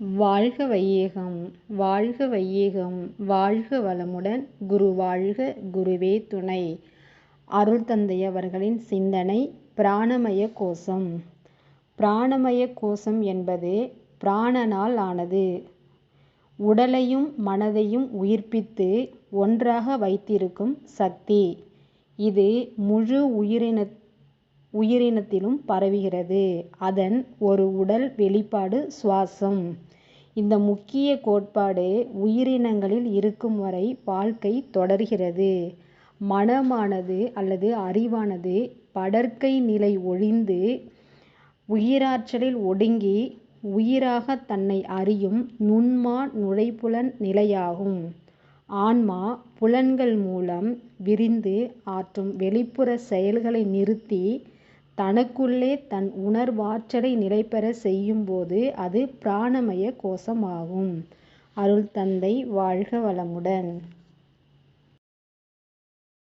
வாழ்க வையகம் வாழ்க வையகம் வாழ்க வளமுடன் குரு வாழ்க குருவே துணை. அருள் தந்தை அவர்களின் சிந்தனை பிராணமய கோஷம். பிராணமய கோஷம் என்பது பிராணனால் ஆனது. உடலையும் மனதையும் உயிர்ப்பித்து ஒன்றாக வைத்திருக்கும் சக்தி. இது முழு உயிரின உயிரினத்திலும் பரவுகிறது. அதன் ஒரு உடல் வெளிப்பாடு சுவாசம். இந்த முக்கிய கோட்பாடு உயிரினங்களில் இருக்கும் வரை வாழ்க்கை தொடர்கிறது. மனமானது அல்லது அறிவானது படற்கை நிலை ஒழிந்து உயிராற்றலில் ஒடுங்கி உயிராக தன்னை அறியும் நுண்மா நுழைப்புலன் நிலையாகும். ஆன்மா புலன்கள் மூலம் விரிந்து ஆற்றும் வெளிப்புற செயல்களை நிறுத்தி தனக்குள்ளே தன் உணர்வாற்றலை நிலைபெறச் செய்யும்போது அது பிராணமய கோஷமாகும். அருள் தந்தை வாழ்க வளமுடன்.